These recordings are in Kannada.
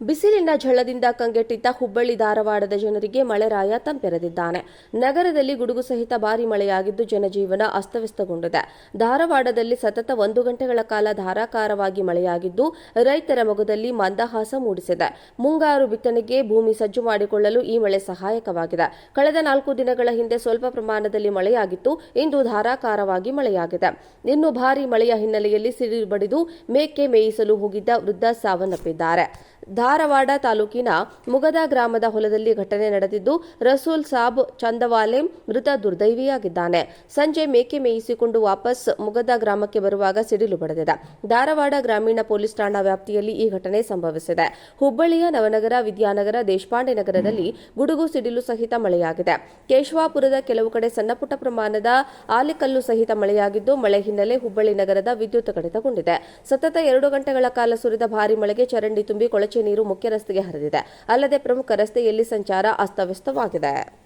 ಬಿಸಿಲಿನ ಝಳದಿಂದ ಕಂಗೆಟ್ಟಿದ್ದ ಹುಬ್ಬಳ್ಳಿ ಧಾರವಾಡದ ಜನರಿಗೆ ಮಳೆರಾಯ ತಂಪೆರೆದಿದ್ದಾನೆ. ನಗರದಲ್ಲಿ ಗುಡುಗು ಸಹಿತ ಭಾರಿ ಮಳೆಯಾಗಿದ್ದು ಜನಜೀವನ ಅಸ್ತವ್ಯಸ್ತಗೊಂಡಿದೆ. ಧಾರವಾಡದಲ್ಲಿ ಸತತ ಒಂದು ಗಂಟೆಗಳ ಕಾಲ ಧಾರಾಕಾರವಾಗಿ ಮಳೆಯಾಗಿದ್ದು, ರೈತರ ಮೊಗದಲ್ಲಿ ಮಂದಹಾಸ ಮೂಡಿಸಿದೆ. ಮುಂಗಾರು ಬಿತ್ತನೆಗೆ ಭೂಮಿ ಸಜ್ಜು ಮಾಡಿಕೊಳ್ಳಲು ಈ ಮಳೆ ಸಹಾಯಕವಾಗಿದೆ. ಕಳೆದ ನಾಲ್ಕು ದಿನಗಳ ಹಿಂದೆ ಸ್ವಲ್ಪ ಪ್ರಮಾಣದಲ್ಲಿ ಮಳೆಯಾಗಿತ್ತು, ಇಂದು ಧಾರಾಕಾರವಾಗಿ ಮಳೆಯಾಗಿದೆ. ಇನ್ನು ಭಾರಿ ಮಳೆಯ ಹಿನ್ನೆಲೆಯಲ್ಲಿ ಸಿಡಿಲು ಬಡಿದು ಮೇಕೆ ಮೇಯಿಸಲು ಹೋಗಿದ್ದ ವೃದ್ಧ ಸಾವನ್ನಪ್ಪಿದ್ದಾರೆ. ಧಾರವಾಡ ತಾಲೂಕಿನ ಮುಗದ ಗ್ರಾಮದ ಹೊಲದಲ್ಲಿ ಘಟನೆ ನಡೆದಿದ್ದು, ರಸೂಲ್ ಸಾಬ್ ಚಂದವಾಲೆ ಮೃತ ದುರ್ದೈವಿಯಾಗಿದ್ದಾನೆ. ಸಂಜೆ ಮೇಕೆ ಮೇಯಿಸಿಕೊಂಡು ವಾಪಸ್ ಮುಗದ ಗ್ರಾಮಕ್ಕೆ ಬರುವಾಗ ಸಿಡಿಲು ಬಡಿದಿದೆ. ಧಾರವಾಡ ಗ್ರಾಮೀಣ ಪೊಲೀಸ್ ಠಾಣಾ ವ್ಯಾಪ್ತಿಯಲ್ಲಿ ಈ ಘಟನೆ ಸಂಭವಿಸಿದೆ. ಹುಬ್ಬಳ್ಳಿಯ ನವನಗರ ವಿದ್ಯಾನಗರ ದೇಶಪಾಂಡೆ ನಗರದಲ್ಲಿ ಗುಡುಗು ಸಿಡಿಲು ಸಹಿತ ಮಳೆಯಾಗಿದೆ. ಕೇಶವಾಪುರದ ಕೆಲವು ಕಡೆ ಸಣ್ಣಪುಟ್ಟ ಪ್ರಮಾಣದ ಆಲಿಕಲ್ಲು ಸಹಿತ ಮಳೆಯಾಗಿದ್ದು, ಮಳೆ ಹಿನ್ನೆಲೆ ಹುಬ್ಬಳ್ಳಿ ನಗರದ ವಿದ್ಯುತ್ ಕಡಿತಗೊಂಡಿದೆ. ಸತತ ಎರಡು ಗಂಟೆಗಳ ಕಾಲ ಸುರಿದ ಭಾರಿ ಮಳೆಗೆ ಚರಂಡಿ ತುಂಬಿ ಕೊಳಚೆ ನೀರು ಮುಖ್ಯ ರಸ್ತೆಗೆ ಹರಿದಿದೆ. ಅಲ್ಲದೆ ಪ್ರಮುಖ ರಸ್ತೆಯಲ್ಲಿ ಸಂಚಾರ ಅಸ್ತವ್ಯಸ್ತವಾಗಿದೆ.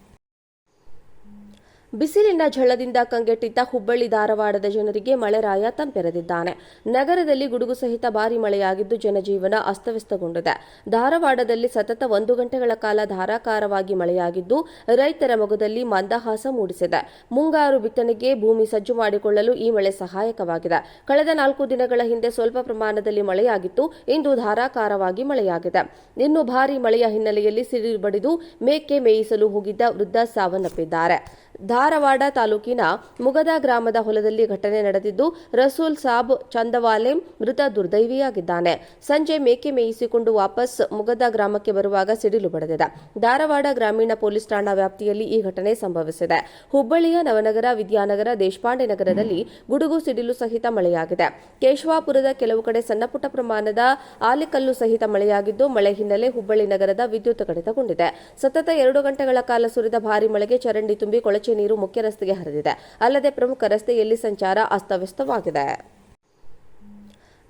ಬಿಸಿಲಿನ ಝಳದಿಂದ ಕಂಗೆಟ್ಟಿದ್ದ ಹುಬ್ಬಳ್ಳಿ ಧಾರವಾಡದ ಜನರಿಗೆ ಮಳೆರಾಯ ತಂಪೆರೆದಿದ್ದಾನೆ. ನಗರದಲ್ಲಿ ಗುಡುಗು ಸಹಿತ ಭಾರಿ ಮಳೆಯಾಗಿದ್ದು ಜನಜೀವನ ಅಸ್ತವ್ಯಸ್ತಗೊಂಡಿದೆ. ಧಾರವಾಡದಲ್ಲಿ ಸತತ ಒಂದು ಗಂಟೆಗಳ ಕಾಲ ಧಾರಾಕಾರವಾಗಿ ಮಳೆಯಾಗಿದ್ದು ರೈತರ ಮೊಗದಲ್ಲಿ ಮಂದಹಾಸ ಮೂಡಿಸಿದೆ. ಮುಂಗಾರು ಬಿತ್ತನೆಗೆ ಭೂಮಿ ಸಜ್ಜು ಮಾಡಿಕೊಳ್ಳಲು ಈ ಮಳೆ ಸಹಾಯಕವಾಗಿದೆ. ಕಳೆದ ನಾಲ್ಕು ದಿನಗಳ ಹಿಂದೆ ಸ್ವಲ್ಪ ಪ್ರಮಾಣದಲ್ಲಿ ಮಳೆಯಾಗಿತ್ತು. ಇಂದು ಧಾರಾಕಾರವಾಗಿ ಮಳೆಯಾಗಿದೆ. ಇನ್ನು ಭಾರಿ ಮಳೆಯ ಹಿನ್ನೆಲೆಯಲ್ಲಿ ಸಿಡಿಲು ಬಡಿದು ಮೇಕೆ ಮೇಯಿಸಲು ಹೋಗಿದ್ದ ವೃದ್ಧ ಸಾವನ್ನಪ್ಪಿದ್ದಾರೆ. ಧಾರವಾಡ ತಾಲೂಕಿನ ಮುಗದ ಗ್ರಾಮದ ಹೊಲದಲ್ಲಿ ಘಟನೆ ನಡೆದಿದ್ದು, ರಸೂಲ್ ಸಾಬ್ ಚಂದವಾಲೆ ಮೃತ ದುರ್ದೈವಿಯಾಗಿದ್ದಾನೆ. ಸಂಜೆ ಮೇಕೆ ಮೇಯಿಸಿಕೊಂಡು ವಾಪಸ್ ಮುಗದ ಗ್ರಾಮಕ್ಕೆ ಬರುವಾಗ ಸಿಡಿಲು ಬಡೆದಿದೆ. ಧಾರವಾಡ ಗ್ರಾಮೀಣ ಪೊಲೀಸ್ ಠಾಣಾ ವ್ಯಾಪ್ತಿಯಲ್ಲಿ ಈ ಘಟನೆ ಸಂಭವಿಸಿದೆ. ಹುಬ್ಬಳ್ಳಿಯ ನವನಗರ ವಿದ್ಯಾನಗರ ದೇಶಪಾಂಡೆ ನಗರದಲ್ಲಿ ಗುಡುಗು ಸಿಡಿಲು ಸಹಿತ ಮಳೆಯಾಗಿದೆ. ಕೇಶವಾಪುರದ ಕೆಲವು ಕಡೆ ಸಣ್ಣಪುಟ್ಟ ಪ್ರಮಾಣದ ಆಲಿಕಲ್ಲು ಸಹಿತ ಮಳೆಯಾಗಿದ್ದು, ಮಳೆ ಹಿನ್ನೆಲೆ ಹುಬ್ಬಳ್ಳಿ ನಗರದ ವಿದ್ಯುತ್ ಕಡಿತಗೊಂಡಿದೆ. ಸತತ ಎರಡು ಗಂಟೆಗಳ ಕಾಲ ಸುರಿದ ಭಾರಿ ಮಳೆಗೆ ಚರಂಡಿ ತುಂಬಿ ಕೊಳಚೆ ನೀರು ಮುಖ್ಯ ರಸ್ತೆಗೆ ಹರಿದಿದೆ. ಅಲ್ಲದೆ ಪ್ರಮುಖ ರಸ್ತೆಯಲ್ಲಿ ಸಂಚಾರ ಅಸ್ತವ್ಯಸ್ತವಾಗಿದೆ.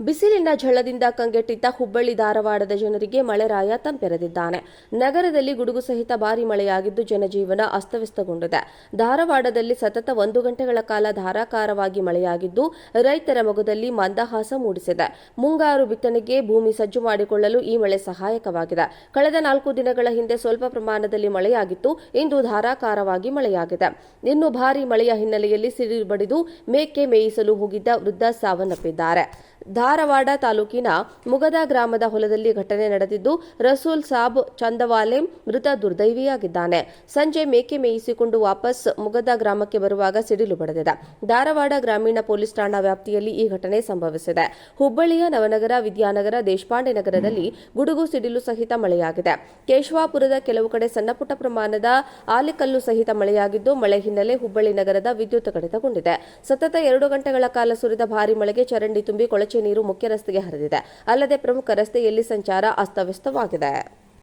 ಬಿಸಿಲಿನ ಝಳದಿಂದ ಕಂಗೆಟ್ಟಿದ್ದ ಹುಬ್ಬಳ್ಳಿ ಧಾರವಾಡದ ಜನರಿಗೆ ಮಳೆರಾಯ ತಂಪೆರೆದಿದ್ದಾನೆ. ನಗರದಲ್ಲಿ ಗುಡುಗು ಸಹಿತ ಭಾರಿ ಮಳೆಯಾಗಿದ್ದು ಜನಜೀವನ ಅಸ್ತವ್ಯಸ್ತಗೊಂಡಿದೆ. ಧಾರವಾಡದಲ್ಲಿ ಸತತ ಒಂದು ಗಂಟೆಗಳ ಕಾಲ ಧಾರಾಕಾರವಾಗಿ ಮಳೆಯಾಗಿದ್ದು, ರೈತರ ಮೊಗದಲ್ಲಿ ಮಂದಹಾಸ ಮೂಡಿಸಿದೆ. ಮುಂಗಾರು ಬಿತ್ತನೆಗೆ ಭೂಮಿ ಸಜ್ಜು ಮಾಡಿಕೊಳ್ಳಲು ಈ ಮಳೆ ಸಹಾಯಕವಾಗಿದೆ. ಕಳೆದ ನಾಲ್ಕು ದಿನಗಳ ಹಿಂದೆ ಸ್ವಲ್ಪ ಪ್ರಮಾಣದಲ್ಲಿ ಮಳೆಯಾಗಿತ್ತು, ಇಂದು ಧಾರಾಕಾರವಾಗಿ ಮಳೆಯಾಗಿದೆ. ಇನ್ನು ಭಾರಿ ಮಳೆಯ ಹಿನ್ನೆಲೆಯಲ್ಲಿ ಸಿಡಿಲು ಬಡಿದು ಮೇಕೆ ಮೇಯಿಸಲು ಹೋಗಿದ್ದ ವೃದ್ಧ ಸಾವನ್ನಪ್ಪಿದ್ದಾರೆ. ಧಾರವಾಡ ತಾಲೂಕಿನ ಮುಗದ ಗ್ರಾಮದ ಹೊಲದಲ್ಲಿ ಘಟನೆ ನಡೆದಿದ್ದು, ರಸೂಲ್ ಸಾಬ್ ಚಂದವಾಲೆ ಮೃತ ದುರ್ದೈವಿಯಾಗಿದ್ದಾನೆ. ಸಂಜೆ ಮೇಕೆ ಮೇಯಿಸಿಕೊಂಡು ವಾಪಸ್ ಮುಗದ ಗ್ರಾಮಕ್ಕೆ ಬರುವಾಗ ಸಿಡಿಲು ಬಡದಿದೆ. ಧಾರವಾಡ ಗ್ರಾಮೀಣ ಪೊಲೀಸ್ ಠಾಣಾ ವ್ಯಾಪ್ತಿಯಲ್ಲಿ ಈ ಘಟನೆ ಸಂಭವಿಸಿದೆ. ಹುಬ್ಬಳ್ಳಿಯ ನವನಗರ ವಿದ್ಯಾನಗರ ದೇಶಪಾಂಡೆ ನಗರದಲ್ಲಿ ಗುಡುಗು ಸಿಡಿಲು ಸಹಿತ ಮಳೆಯಾಗಿದೆ. ಕೇಶವಾಪುರದ ಕೆಲವು ಕಡೆ ಸಣ್ಣಪುಟ್ಟ ಪ್ರಮಾಣದ ಆಲಿಕಲ್ಲು ಸಹಿತ ಮಳೆಯಾಗಿದ್ದು, ಮಳೆ ಹಿನ್ನೆಲೆ ಹುಬ್ಬಳ್ಳಿ ನಗರದ ವಿದ್ಯುತ್ ಕಡಿತಗೊಂಡಿದೆ. ಸತತ ಎರಡು ಗಂಟೆಗಳ ಕಾಲ ಸುರಿದ ಭಾರಿ ಮಳೆಗೆ ಚರಂಡಿ ತುಂಬಿ ಕೊಳಚೆ ನೀರು ಮುಖ್ಯ ರಸ್ತೆಗೆ ಹರಿದಿದೆ. ಅಲ್ಲದೆ ಪ್ರಮುಖ ರಸ್ತೆಯಲ್ಲಿ ಸಂಚಾರ ಅಸ್ತವ್ಯಸ್ತವಾಗಿದೆ.